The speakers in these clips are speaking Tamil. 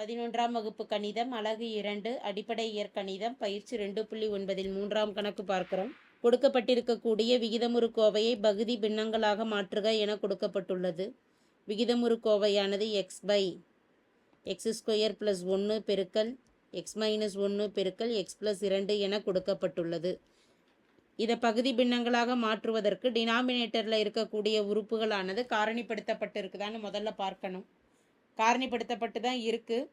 பதினொன்றாம் வகுப்பு கணிதம் அலகு இரண்டு அடிப்படை இயற்கணிதம் பயிற்சி ரெண்டு புள்ளி ஒன்பதில் மூன்றாம் கணக்கு பார்க்கிறோம். கொடுக்கப்பட்டிருக்கக்கூடிய விகிதமுறு கோவையை பகுதி பின்னங்களாக மாற்றுக என கொடுக்கப்பட்டுள்ளது. விகிதமுறு கோவையானது x by x square plus ஒன்று பெருக்கல் எக்ஸ் மைனஸ் ஒன்று பெருக்கல் எக்ஸ் ப்ளஸ் இரண்டு என கொடுக்கப்பட்டுள்ளது. இதை பகுதி பின்னங்களாக மாற்றுவதற்கு டினாமினேட்டரில் இருக்கக்கூடிய உறுப்புகளானது காரணிப்படுத்தப்பட்டிருக்குதான்னு முதல்ல பார்க்கணும். காரணிப்படுத்தப்பட்டு தான் இருக்குது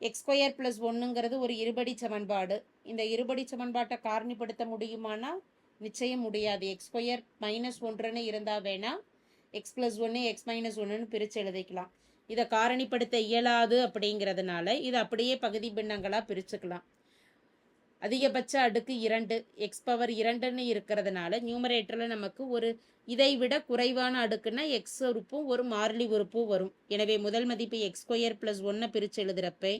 எக்ஸ்கொயர் ப்ளஸ் ஒன்றுங்கிறது ஒரு இருபடி சமன்பாடு. இந்த இருபடி சமன்பாட்டை காரணிப்படுத்த முடியுமானா? நிச்சயம் முடியாது. எக்ஸ்கொயர் மைனஸ் ஒன்றுன்னு இருந்தால் வேணால் எக்ஸ் ப்ளஸ் ஒன்று எக்ஸ் மைனஸ் ஒன்றுன்னு பிரித்து எழுதிக்கலாம். இதை காரணிப்படுத்த இயலாது அப்படிங்கிறதுனால இதை அப்படியே பகுதி பின்னங்களாக பிரிச்சுக்கலாம். அதிகபட்ச அடுக்கு இரண்டு எக்ஸ் பவர் இரண்டுன்னு இருக்கிறதுனால நியூமரேட்டரில் நமக்கு ஒரு இதை விட குறைவான அடுக்குன்னா எக்ஸ் உறுப்பும் ஒரு மாறிலி உறுப்பும் வரும். எனவே முதல் மதிப்பு எக்ஸ் ஸ்கொயர் ப்ளஸ் ஒன்னை பிரித்து எழுதுகிறப்ப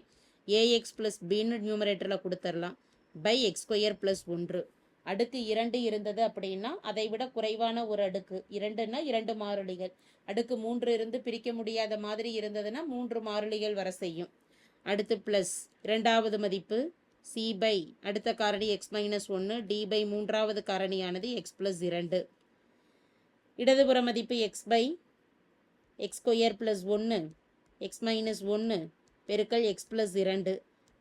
ஏஎக்ஸ் ப்ளஸ் பின்னு நியூமரேட்டரில் கொடுத்துடலாம். பை எக்ஸ் ஸ்கொயர் ப்ளஸ் ஒன்று. அடுக்கு இரண்டு இருந்தது அப்படின்னா அதை விட குறைவான ஒரு அடுக்கு. இரண்டுன்னா இரண்டு மாறிலிகள். அடுக்கு மூன்று இருந்து பிரிக்க முடியாத மாதிரி இருந்ததுன்னா மூன்று மாறிலிகள் வர செய்யும். அடுத்து ப்ளஸ் இரண்டாவது மதிப்பு. சி பை அடுத்த காரணி எக்ஸ் மைனஸ் ஒன்று டி பை மூன்றாவது காரணியானது எக்ஸ் ப்ளஸ் இரண்டு. இடதுபுற மதிப்பு x by x square plus ஒன்று எக்ஸ் மைனஸ் ஒன்று பெருக்கல் எக்ஸ் ப்ளஸ் இரண்டு.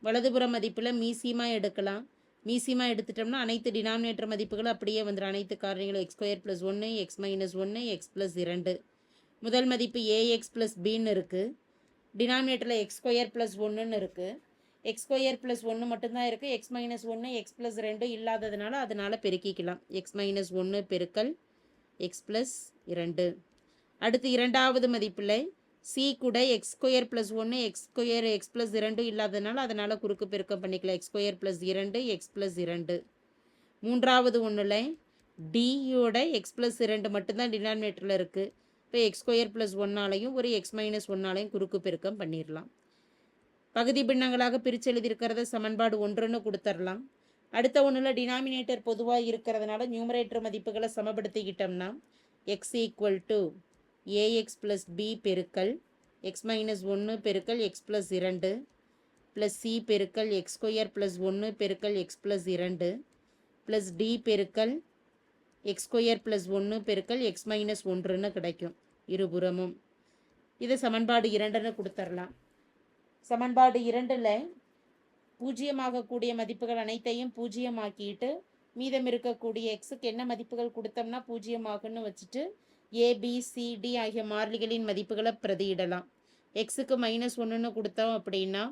வலதுபுற மதிப்பில் மீசியமாக எடுக்கலாம். மீசியமாக எடுத்துட்டோம்னா அனைத்து டினாமினேட்டர் மதிப்புகளும் அப்படியே வந்துடும் அனைத்து காரணிகளும் எக்ஸ் ஸ்கொயர் ப்ளஸ் ஒன்று எக்ஸ் மைனஸ் ஒன்று எக்ஸ் ப்ளஸ் இரண்டு. முதல் மதிப்பு ஏஎக்ஸ் ப்ளஸ் பின்னு இருக்குது டினாமினேட்டரில் எக்ஸ் ஸ்கொயர் ப்ளஸ் ஒன்றுன்னு இருக்குது எக்ஸ் ஸ்கொயர் ப்ளஸ் ஒன்று மட்டும்தான் இருக்குது எக்ஸ் மைனஸ் ஒன்று எக்ஸ் ப்ளஸ் ரெண்டும் இல்லாததுனால அதனால் பெருக்கிக்கலாம். எக்ஸ் மைனஸ் ஒன்று பெருக்கல் எக்ஸ் ப்ளஸ் இரண்டு. அடுத்து இரண்டாவது மதிப்பில் சி கூட எக்ஸ் ஸ்கொயர் ப்ளஸ் ஒன்று எக்ஸ் ஸ்கொயர் எக்ஸ் ப்ளஸ் இரண்டு இல்லாததுனால அதனால் குறுக்கு பெருக்கம் பண்ணிக்கலாம் எக்ஸ் ஸ்கொயர் ப்ளஸ் இரண்டு எக்ஸ் ப்ளஸ் இரண்டு. மூன்றாவது ஒன்றில் டியோட எக்ஸ் ப்ளஸ் இரண்டு மட்டும்தான் டினாமினேட்டரில் இருக்குது இப்போ எக்ஸ் ஸ்கொயர் ப்ளஸ் ஒன்னாலையும் ஒரு எக்ஸ் மைனஸ் ஒன்னாலையும் குறுக்கு பெருக்கம் பண்ணிடலாம் பகுதி பின்னங்களாக பிரித்து எழுதியிருக்கிறத சமன்பாடு ஒன்றுன்னு கொடுத்துடலாம் அடுத்த ஒன்றில் டினாமினேட்டர் பொதுவாக இருக்கிறதுனால நியூமரேட்டர் மதிப்புகளை சமப்படுத்திக்கிட்டோம்னா x equal to a x plus B பெருக்கல் எக்ஸ் மைனஸ் ஒன்று பெருக்கல் எக்ஸ் ப்ளஸ் இரண்டு ப்ளஸ் சி பெருக்கல் எக்ஸ் ஸ்கொயர் ப்ளஸ் ஒன்று பெருக்கல் எக்ஸ் ப்ளஸ் இரண்டு ப்ளஸ் டி பெருக்கல் எக்ஸ் ஸ்கொயர் ப்ளஸ் ஒன்று பெருக்கல் எக்ஸ் மைனஸ் ஒன்றுன்னு கிடைக்கும். இருபுறமும். இதை சமன்பாடு இரண்டுன்னு கொடுத்துர்லாம். சமன்பாடு இரண்டில் பூஜ்ஜியமாகக்கூடிய மதிப்புகள் அனைத்தையும் பூஜ்ஜியமாக்கிட்டு மீதம் இருக்கக்கூடிய எக்ஸுக்கு என்ன மதிப்புகள் கொடுத்தோம்னா பூஜ்ஜியமாகுன்னு வச்சுட்டு ஏபிசிடி ஆகிய மாறிலிகளின் மதிப்புகளை பிரதியிடலாம். எக்ஸுக்கு மைனஸ் ஒன்றுன்னு கொடுத்தோம் அப்படின்னா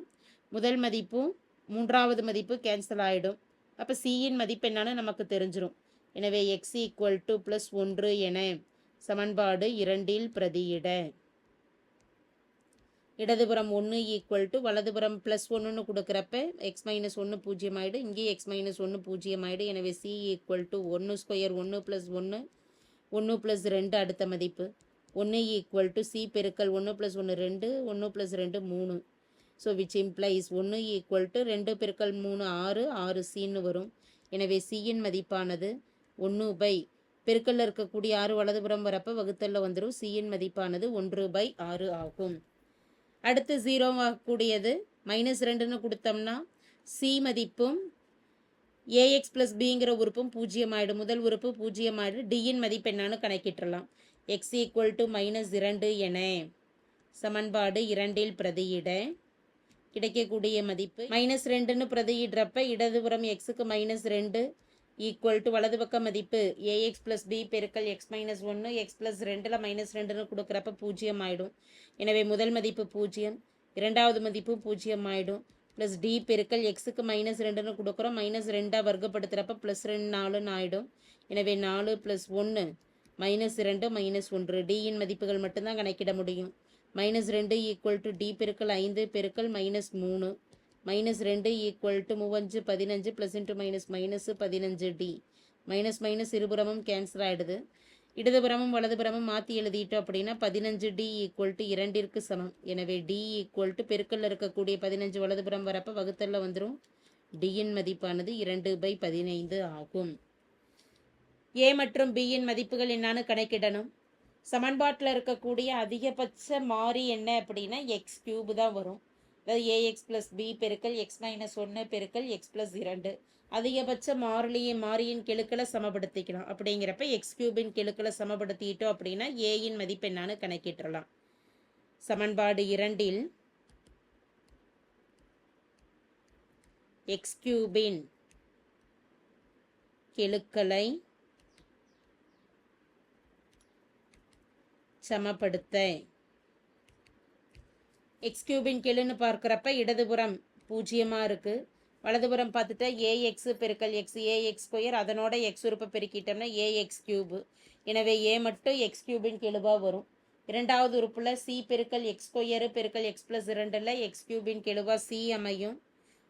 முதல் மதிப்பும் மூன்றாவது மதிப்பு கேன்சல் ஆகிடும் அப்போ சியின் மதிப்பு என்னன்னு நமக்கு தெரிஞ்சிடும் எனவே எக்ஸ் ஈக்குவல் டு ப்ளஸ் ஒன்று என சமன்பாடு இரண்டில் பிரதியிட. இடதுபுறம் ஒன்று ஈக்குவல் டு வலதுபுறம் ப்ளஸ் ஒன்றுன்னு கொடுக்குறப்ப எக்ஸ் மைனஸ் ஒன்று பூஜ்ஜியம் ஆகிடு இங்கே எக்ஸ் மைனஸ் ஒன்று பூஜ்ஜியம் ஆகிடு எனவே சி ஈக்குவல் டு ஒன்று ஸ்கொயர் ஒன்று ப்ளஸ் ஒன்று ஒன்று ப்ளஸ் ரெண்டு அடுத்த மதிப்பு. ஒன்று ஈக்குவல் டு சி பெருக்கல் ஒன்று ப்ளஸ் ஒன்று ரெண்டு ஒன்று ப்ளஸ் ரெண்டு மூணு. ஸோ விச் இம்ப்ளைஸ் ஒன்று ஈக்குவல் டு ரெண்டு பெருக்கல் மூணு ஆறு ஆறு சின்னு வரும். எனவே சியின் மதிப்பானது ஒன்று பை பெருக்கல்ல இருக்கக்கூடிய ஆறு வலதுபுறம் வரப்போ வகுத்தலில் வந்துடும் சியின் மதிப்பானது ஒன்று பை ஆறு ஆகும். அடுத்து ஜீரோ ஆகக்கூடியது மைனஸ் ரெண்டுன்னு கொடுத்தோம்னா சி மதிப்பும் ஏஎக்ஸ் ப்ளஸ் பிங்கிற உறுப்பும் பூஜ்ஜியம் ஆகிடும் முதல் உறுப்பு பூஜ்ஜியம் ஆகிடும் டியின் மதிப்பு என்னன்னு கணக்கிட்டுலாம் எக்ஸ் ஈக்குவல் டு மைனஸ் இரண்டு என சமன்பாடு இரண்டில் பிரதியிட கிடைக்கக்கூடிய மதிப்பு. மைனஸ் ரெண்டுன்னு பிரதியிடுறப்ப இடதுபுறம் எக்ஸுக்கு மைனஸ் ரெண்டு ஈக்குவல் டு வலது பக்க மதிப்பு. ஏஎக்ஸ் ப்ளஸ் பி பெருக்கல் எக்ஸ் மைனஸ் ஒன்று எக்ஸ் ப்ளஸ் ரெண்டில் மைனஸ் ரெண்டுன்னு கொடுக்குறப்ப பூஜ்ஜியம் ஆகிடும் எனவே முதல் மதிப்பு பூஜ்ஜியம் இரண்டாவது மதிப்பு பூஜ்ஜியம் ஆகிடும் ப்ளஸ் டி பெருக்கல் எக்ஸுக்கு மைனஸ் ரெண்டுன்னு கொடுக்குறோம். மைனஸ் ரெண்டாக வர்க்கப்படுத்துகிறப்ப ப்ளஸ் ரெண்டு நாலுன்னு ஆகிடும் எனவே நாலு ப்ளஸ் ஒன்று மைனஸ் ரெண்டு மைனஸ் ஒன்று. டியின் மதிப்புகள் மட்டும்தான் கணக்கிட முடியும். மைனஸ் ரெண்டு ஈக்குவல் டு டி பெருக்கல் ஐந்து பெருக்கல் மைனஸ் மூணு. மைனஸ் ரெண்டு ஈக்குவல் டு மூவஞ்சு பதினஞ்சு ப்ளஸ் இன்ட்டு மைனஸ் மைனஸ் பதினஞ்சு டி மைனஸ் மைனஸ் இருபுறமும் கேன்சல் ஆகிடுது இடதுபுறமும் வலதுபுறமும் மாற்றி எழுதிட்டோம் அப்படின்னா பதினஞ்சு டி ஈக்குவல் டு இரண்டிற்கு சமம். எனவே டி ஈக்குவல் டு பெருக்கல்ல இருக்கக்கூடிய பதினஞ்சு வலதுபுறம் வரப்போ வகுத்தலில் வந்துடும் டியின் மதிப்பானது இரண்டு பை பதினைந்து ஆகும். ஏ மற்றும் பியின் மதிப்புகள் என்னான்னு கணக்கிடணும். சமன்பாட்டில் இருக்கக்கூடிய அதிகபட்ச மாறி என்ன அப்படின்னா எக்ஸ் கியூப் தான் வரும். அதாவது ஏஎக்ஸ் ப்ளஸ் பி பெருக்கல் எக்ஸ் மைனஸ் ஒன்று பெருக்கல் எக்ஸ் ப்ளஸ் இரண்டு. அதிகபட்ச மாறிலியை மாறியின் கெழுக்களை சமப்படுத்திக்கலாம். அப்படிங்கிறப்ப எக்ஸ் கியூபின் கெழுக்களை சமப்படுத்திட்டோம் அப்படின்னா ஏயின் மதிப்பு என்னான்னு கணக்கிட்டுறலாம். சமன்பாடு இரண்டில் எக்ஸ் கியூபின் கெழுக்களை சமப்படுத்த எக்ஸ் கியூபின் பார்க்குறப்ப இடதுபுறம் பூஜ்ஜியமாக இருக்குது வலதுபுறம் பார்த்துட்டா ஏஎக்ஸ் பெருக்கல் எக்ஸ் ஏஎக்ஸ் ஸ்கொயர் அதனோட எக்ஸ் உறுப்பை பெருக்கிட்டோம்னா ஏஎக்ஸ் கியூபு எனவே ஏ மட்டும் எக்ஸ் கியூபின் கெழுவாக வரும். இரண்டாவது உறுப்பில் சி பெருக்கல் எக்ஸ் ஸ்கொயரு பெருக்கல் எக்ஸ் ப்ளஸ் இரண்டில் எக்ஸ் கியூபின் கெழுவாக சி அமையும்.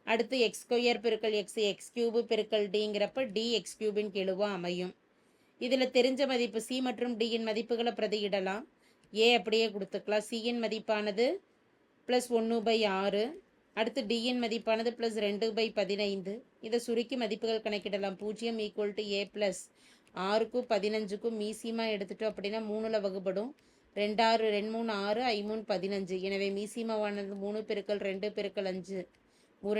அடுத்து எக்ஸ் ஸ்கொயர் பெருக்கல் எக்ஸ் எக்ஸ் கியூபு பெருக்கல் டிங்கிறப்ப டி எக்ஸ் கியூபின் கெழுவாக அமையும். இதில் தெரிஞ்ச மதிப்பு சி மற்றும் டியின் மதிப்புகளை பிரதியிடலாம். ஏ அப்படியே கொடுத்துக்கலாம். சியின் மதிப்பானது ப்ளஸ் ஒன்று பை ஆறு. அடுத்து டியின் மதிப்பானது ப்ளஸ் ரெண்டு பை பதினைந்து. இதை சுருக்கி மதிப்புகள் கணக்கிடலாம். பூஜ்ஜியம் ஈக்குவல் டு ஏ ப்ளஸ் ஆறுக்கும் பதினஞ்சுக்கும் மீசியமாக எடுத்துட்டோம் அப்படின்னா மூணில் வகுப்படும் ரெண்டாறு ரெண்டு மூணு ஆறு ஐமூணு பதினஞ்சு. எனவே மீசிமாவானது மூணு பெருக்கல் ரெண்டு பெருக்கல் அஞ்சு.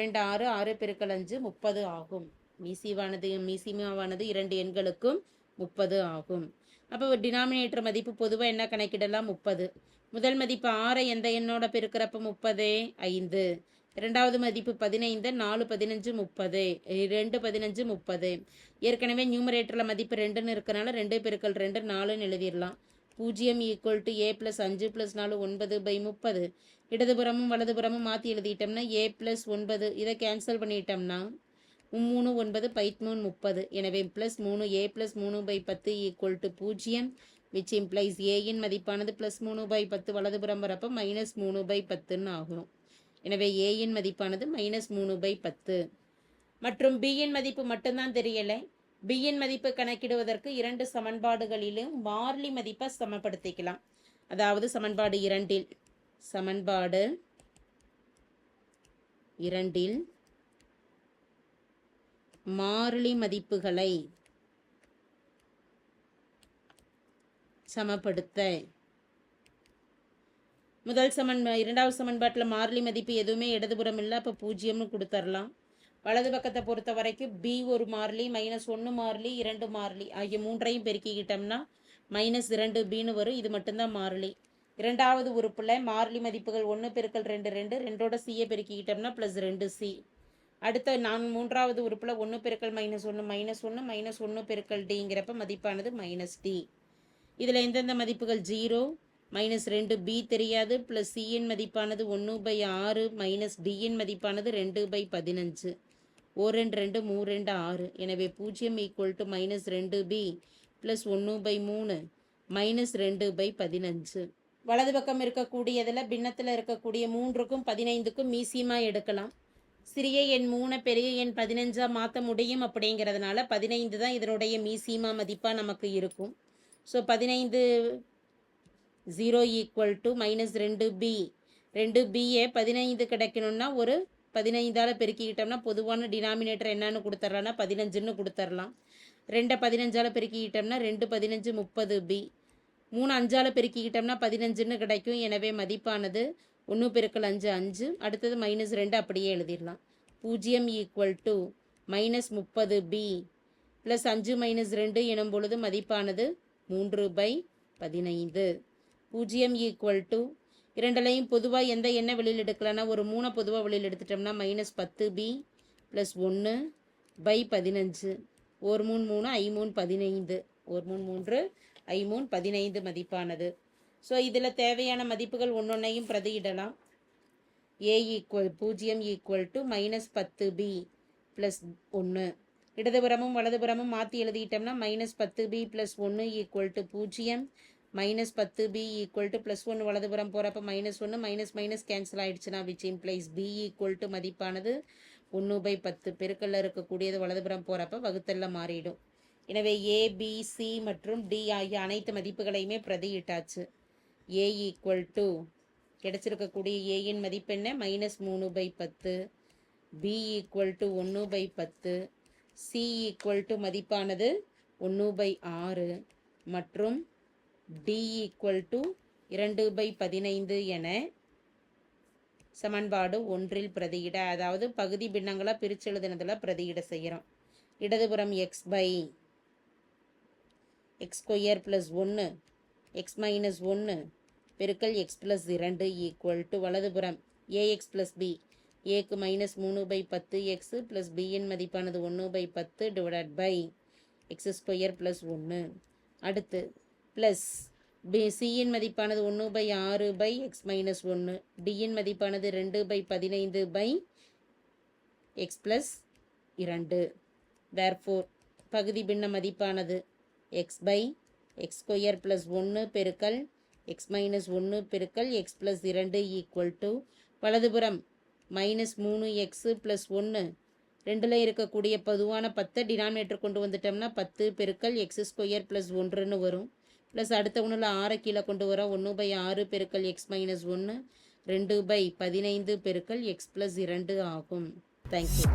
ரெண்டு ஆறு ஆறு பெருக்கல் அஞ்சு முப்பது ஆகும். மீசிவானது மீசிமாவானது இரண்டு எண்களுக்கும் முப்பது ஆகும். அப்போ டினாமினேட்டர் மதிப்பு பொதுவாக என்ன கணக்கிடலாம்? முப்பது. முதல் மதிப்பு ஆறை எந்த எண்ணோட பெருக்கிறப்ப முப்பது ஐந்து. இரண்டாவது மதிப்பு பதினைந்து நாலு பதினஞ்சு முப்பது. ரெண்டு பதினஞ்சு முப்பது. ஏற்கனவே நியூமரேட்டரில் மதிப்பு ரெண்டுன்னு இருக்கனால ரெண்டு பெருக்கல் ரெண்டு நாலுன்னு எழுதிடலாம். பூஜ்ஜியம் ஈக்குவல் டு ஏ ப்ளஸ் அஞ்சு ப்ளஸ் நாலு ஒன்பது பை முப்பது. இடதுபுறமும் வலதுபுறமும் மாற்றி எழுதிட்டோம்னா ஏ ப்ளஸ் ஒன்பது. இதை கேன்சல் பண்ணிட்டோம்னா மூணு ஒன்பது பைத்மூணு முப்பது. எனவே ப்ளஸ் மூணு ஏ ப்ளஸ் மூணு பை பத்து ஈக்குவல் டு பூஜ்ஜியம். விச் இம்ப்ளைஸ் ஏயின் மதிப்பானது ப்ளஸ் மூணு பை பத்து வலதுபுறம் வரப்போ மைனஸ் மூணு பை பத்துன்னு ஆகும். எனவே ஏயின் மதிப்பானது மைனஸ் மூணு பை பத்து. மற்றும் பியின் மதிப்பு மட்டும்தான் தெரியலை. பியின் மதிப்பு கணக்கிடுவதற்கு இரண்டு சமன்பாடுகளிலும் மார்லி மதிப்பை சமப்படுத்திக்கலாம். அதாவது சமன்பாடு இரண்டில் சமன்பாடு இரண்டில் மாறிலி மதிப்புகளை சமப்படுத்த முதல் சமன் இரண்டாவது சமன்பாட்டில் மாறிலி மதிப்பு எதுவுமே இடதுபுறம் இல்லை அப்போ பூஜ்ஜியம்னு கொடுத்துர்லாம். வலது பக்கத்தை பொறுத்த வரைக்கும் பி ஒரு மாறிலி மைனஸ் ஒன்று மாறிலி இரண்டு மாறிலி ஆகிய மூன்றையும் பெருக்கிக்கிட்டோம்னா மைனஸ் இரண்டு பின்னு வரும். இது மட்டும்தான் மாறிலி. இரண்டாவது உறுப்பில் மாறிலி மதிப்புகள் ஒன்று பெருக்கல் ரெண்டு ரெண்டு ரெண்டோட சியை பெருக்கிக்கிட்டோம்னா ப்ளஸ் ரெண்டு சி அடுத்த நான் மூன்றாவது உறுப்பில் ஒன்று பெருக்கல் மைனஸ் ஒன்று மைனஸ் ஒன்று மைனஸ் ஒன்று பெருக்கல் டிங்கிறப்ப மதிப்பானது மைனஸ் டி இதில் எந்தெந்த மதிப்புகள்? ஜீரோ மைனஸ் ரெண்டு பி தெரியாது. ப்ளஸ் சியின் மதிப்பானது ஒன்று பை ஆறு மைனஸ் டியின் மதிப்பானது ரெண்டு பை பதினஞ்சு. ஓ ரெண்டு ரெண்டு மூ ரெண்டு ஆறு. எனவே பூஜ்ஜியம் ஈக்குவல் டு மைனஸ் ரெண்டு பி ப்ளஸ் ஒன்று பை மூணு மைனஸ் ரெண்டு பை பதினஞ்சு. வலது பக்கம் இருக்கக்கூடியதில் பின்னத்தில் இருக்கக்கூடிய மூன்றுக்கும் பதினைந்துக்கும் மீசியமாக எடுக்கலாம். சிறிய எண் மூணு பெரிய எண் பதினஞ்சா மாற்ற முடியும் அப்படிங்கிறதுனால பதினைந்து தான் இதனுடைய மீசிமா மதிப்பாக நமக்கு இருக்கும். ஸோ பதினைந்து ஜீரோ ஈக்குவல் டு மைனஸ் ரெண்டு பி ரெண்டு பிஏ பதினைந்து கிடைக்கணும்னா ஒரு பதினைந்தால் பெருக்கிக்கிட்டோம்னா பொதுவான டினாமினேட்டர் என்னன்னு கொடுத்துட்றான்னா பதினஞ்சுன்னு கொடுத்துர்லாம். ரெண்டை பதினஞ்சால் பெருக்கிக்கிட்டோம்னா ரெண்டு பதினஞ்சு முப்பது பி மூணு அஞ்சால் பெருக்கிக்கிட்டோம்னா பதினஞ்சுன்னு கிடைக்கும். எனவே மதிப்பானது ஒன்று பெருக்கல் அஞ்சு அஞ்சு. அடுத்தது மைனஸ் ரெண்டு அப்படியே எழுதிடலாம். பூஜ்ஜியம் ஈக்குவல் டு மைனஸ் முப்பது பி ப்ளஸ் அஞ்சு மைனஸ் ரெண்டு எனும் பொழுது மதிப்பானது மூன்று பை பதினைந்து. பூஜ்ஜியம் ஈக்குவல் டு இரண்டுலையும் பொதுவாக எந்த எண்ணெய் வெளியில் எடுக்கலன்னா ஒரு மூணை பொதுவாக வெளியில் எடுத்துட்டோம்னா மைனஸ் பத்து பி ப்ளஸ் ஒன்று பை பதினஞ்சு. ஒரு மூணு மூணு ஐ மூணு பதினைந்து. ஒரு மூணு மூன்று ஐ மூணு பதினைந்து மதிப்பானது. ஸோ இதில் தேவையான மதிப்புகள் ஒன்றொன்னையும் பிரதியிடலாம். ஏ ஈக்குவல் பூஜ்ஜியம் ஈக்குவல் டு மைனஸ் பத்து பி ப்ளஸ் ஒன்று இடதுபுறமும் வலதுபுறமும் மாற்றி எழுதிட்டோம்னா மைனஸ் பத்து பி ப்ளஸ் ஒன்று ஈக்குவல் டு பூஜ்ஜியம். மைனஸ் பத்து பி ஈக்குவல் டு ப்ளஸ் ஒன்று வலதுபுறம் போகிறப்ப மைனஸ் ஒன்று மைனஸ் மைனஸ் கேன்சல் ஆகிடுச்சுன்னா which implies B equal to மதிப்பானது ஒன்று பை பத்து. பெருக்கல்ல இருக்கக்கூடியது வலதுபுறம் போகிறப்ப வகுத்தல்ல மாறிடும். எனவே ஏ பி சி மற்றும் டி ஆகிய அனைத்து மதிப்புகளையுமே பிரதியிட்டாச்சு. ஏ ஈக்குவல் டு கிடச்சிருக்கக்கூடிய ஏயின் மதிப்பெண்ண மைனஸ் மூணு பை பத்து. பி ஈக்குவல் டு ஒன்று பை பத்து. சி ஈக்குவல் டு மதிப்பானது ஒன்று பை ஆறு மற்றும் டி ஈக்குவல் டு இரண்டு பை பதினைந்து என சமன்பாடு ஒன்றில் பிரதியிட அதாவது பகுதி பின்னங்களாக பிரித்து எழுதுனதில் பிரதியிட செய்கிறோம் இடதுபுறம் x by x square plus ஒன்று எக்ஸ் மைனஸ் ஒன்று பெருக்கல் எக்ஸ் ப்ளஸ் இரண்டு ஈக்குவல் டு வலதுபுறம் ஏஎக்ஸ் ப்ளஸ் பி ஏக்கு மைனஸ் மூணு பை பத்து எக்ஸு ப்ளஸ் பியின் மதிப்பானது ஒன்று பை பத்து divide by x square plus ஒன்று அடுத்து ப்ளஸ் பி சியின் மதிப்பானது ஒன்று பை ஆறு பை எக்ஸ் மைனஸ் ஒன்று டியின் மதிப்பானது ரெண்டு பை பதினைந்து பை எக்ஸ் ப்ளஸ் இரண்டு. தேர்ஃபோர் பகுதி பின்ன மதிப்பானது x by x square plus ஒன்று பெருக்கல் எக்ஸ் மைனஸ் ஒன்று பெருக்கல் எக்ஸ் ப்ளஸ் இரண்டு ஈக்குவல் டு வலதுபுறம் மைனஸ் மூணு எக்ஸு ப்ளஸ் ஒன்று ரெண்டில் இருக்கக்கூடிய பொதுவான பத்தை டினாமினேட்டர் கொண்டு வந்துட்டோம்னா பத்து பெருக்கல் எக்ஸ் ஸ்கொயர் ப்ளஸ் ஒன்றுன்னு வரும். ப்ளஸ் அடுத்த ஒன்றில் ஆறை கீழே கொண்டு வரோம் ஒன்று பை ஆறு பெருக்கல் எக்ஸ் மைனஸ் ஒன்று ரெண்டு பை பதினைந்து பெருக்கல் எக்ஸ் ப்ளஸ் இரண்டு ஆகும். தேங்க்யூ